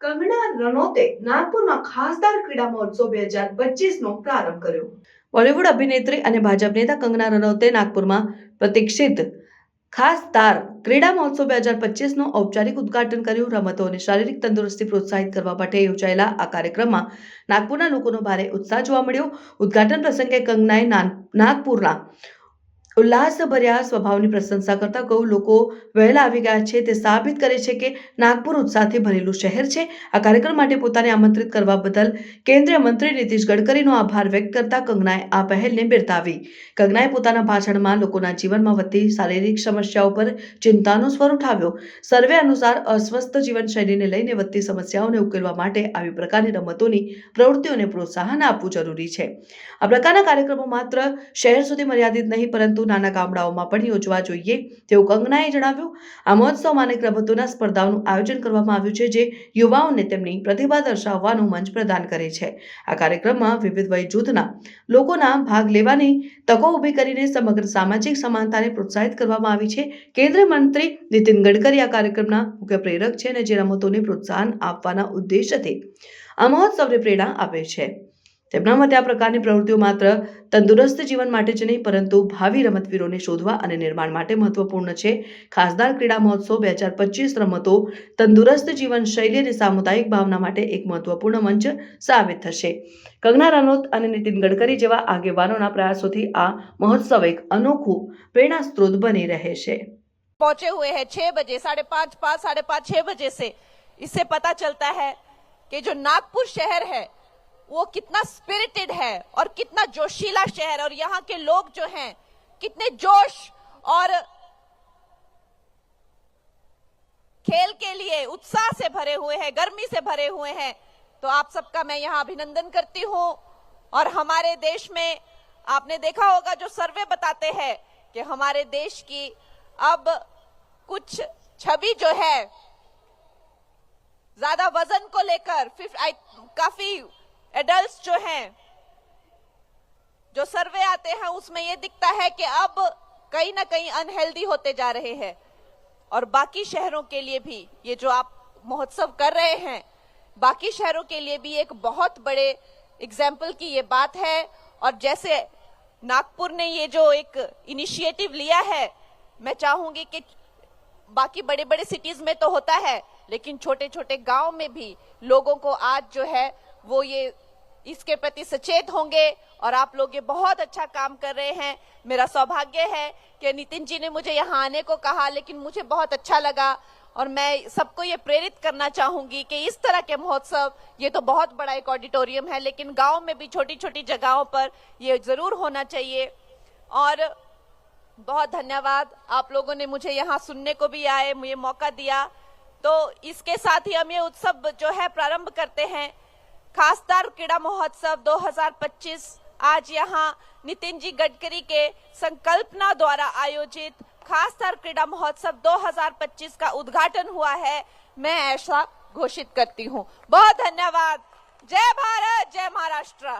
કંગના રનૌતે નાગપુરમાં ખાસદાર ક્રીડા મહોત્સવ બે હજાર પચીસનો પ્રારંભ કર્યો. બોલિવૂડ અભિનેત્રી અને ભાજપ નેતા કંગના રનૌતે નાગપુરમાં પ્રતિક્ષિત ખાસદાર ક્રીડા મહોત્સવ બે હજાર પચીસનું ઔપચારિક ઉદ્ઘાટન કર્યું. રમતો અને શારીરિક તંદુરસ્તી પ્રોત્સાહિત કરવા માટે યોજાયેલા આ કાર્યક્રમમાં નાગપુરના લોકોનો ભારે ઉત્સાહ જોવા મળ્યો. ઉદ્ઘાટન પ્રસંગે કંગનાએ નાગપુરના ઉલ્લાસભર્યા સ્વભાવની પ્રશંસા કરતા કહું લોકો વહેલા આવી ગયા છે. તે સાબિત કરે છે કે નાગપુર ઉત્સાહથી ભરેલું શહેર છે. આ કાર્યક્રમ માટે પોતાને આમંત્રિત કરવા બદલ કેન્દ્રીય મંત્રી નીતિશ ગડકરીનો આભાર વ્યક્ત કરતા કંગનાએ આ પહેલને બિરદાવી. કંગનાએ પોતાના ભાષણમાં લોકોના જીવનમાં વધતી શારીરિક સમસ્યાઓ પર ચિંતાનો સ્વર ઉઠાવ્યો. સર્વે અનુસાર અસ્વસ્થ જીવનશૈલીને લઈને વધતી સમસ્યાઓને ઉકેલવા માટે આવી પ્રકારની રમતોની પ્રવૃત્તિઓને પ્રોત્સાહન આપવું જરૂરી છે. આ પ્રકારના કાર્યક્રમો માત્ર શહેર સુધી મર્યાદિત નહીં, પરંતુ નાના ગામડાઓમાં પણ યોજવા જોઈએ તેવું કંગનાએ જણાવ્યું. આ મહોત્સવમાં અનેક રમતોના સ્પર્ધાઓનું આયોજન કરવામાં આવ્યું છે, જે યુવાઓને તેમની પ્રતિભા દર્શાવવાનું મંચ પ્રદાન કરે છે. આ કાર્યક્રમમાં વિવિધ વય જૂથના લોકોના ભાગ લેવાની તકો ઊભી કરીને સમગ્ર સામાજિક સમાનતાને પ્રોત્સાહિત કરવામાં આવી છે. કેન્દ્રીય મંત્રી નીતિન ગડકરી આ કાર્યક્રમના મુખ્ય પ્રેરક છે અને જે રમતોને પ્રોત્સાહન આપવાના ઉદ્દેશ્યથી આ મહોત્સવને પ્રેરણા આપે છે. તેમના મતે આ પ્રકારની પ્રવૃત્તિઓ માત્ર તંદુરસ્ત જીવન માટે જ નહીં પરંતુ ભાવિ રમતવીરોને શોધવા અને નિર્માણ માટે મહત્વપૂર્ણ છે ખાસદાર ક્રીડા મહોત્સવ બે હજાર પચીસ રમતો તંદુરસ્ત જીવનશૈલી અને સામુદાયિક ભાવના માટે એક મહત્વપૂર્ણ મંચ સાબિત થશે કંગના રનૌત અને નીતિન ગડકરી જેવા આગેવાનોના પ્રયાસોથી આ મહોત્સવ એક અનોખું પ્રેરણા સ્ત્રોત બની રહે છે पहुंचे हुए हैं छह बजे साढ़े पाँच पाँच साढ़े पाँच छह बजे से इससे पता चलता है कि जो नागपुर शहर है वो कितना स्पिरिटेड है और कितना जोशीला शहर और यहाँ के लोग जो हैं, कितने जोश और खेल के लिए उत्साह से भरे हुए हैं, गर्मी से भरे हुए हैं। तो आप सबका मैं यहाँ अभिनंदन करती हूँ और हमारे देश में आपने देखा होगा जो सर्वे बताते हैं कि हमारे देश की अब कुछ छवि जो है, ज़्यादा वज़न को लेकर काफ़ी एडल्ट जो हैं, जो सर्वे आते हैं, उसमें ये दिखता है कि अब कहीं ना कहीं अनहेल्दी होते जा रहे हैं। और बाकी शहरों के लिए भी, ये जो आप महोत्सव कर रहे हैं, बाकी शहरों के लिए भी एक बहुत बड़े एग्ज़ाम्पल की ये बात है। और जैसे नागपुर ने ये जो एक इनिशिएटिव लिया है, मैं चाहूँगी कि बाकी बड़े बड़े सिटीज़ में तो होता है, लेकिन छोटे छोटे गाँव में भी लोगों को आज जो है वो ये इसके प्रति सचेत होंगे और आप लोग ये बहुत अच्छा काम कर रहे हैं। मेरा सौभाग्य है कि नितिन जी ने मुझे यहाँ आने को कहा, लेकिन मुझे बहुत अच्छा लगा और मैं सबको ये प्रेरित करना चाहूँगी कि इस तरह के महोत्सव, ये तो बहुत बड़ा एक ऑडिटोरियम है, लेकिन गाँव में भी छोटी छोटी जगहों पर ये ज़रूर होना चाहिए। और बहुत धन्यवाद, आप लोगों ने मुझे यहाँ सुनने को भी आए, मुझे मौका दिया। तो इसके साथ ही हम ये उत्सव जो है प्रारंभ करते हैं। खासदार क्रीड़ा महोत्सव 2025 आज यहाँ नितिन जी गडकरी के संकल्पना द्वारा आयोजित खासदार क्रीड़ा महोत्सव 2025 का उद्घाटन हुआ है। मैं ऐसा घोषित करती हूँ। बहुत धन्यवाद। जय भारत, जय महाराष्ट्र।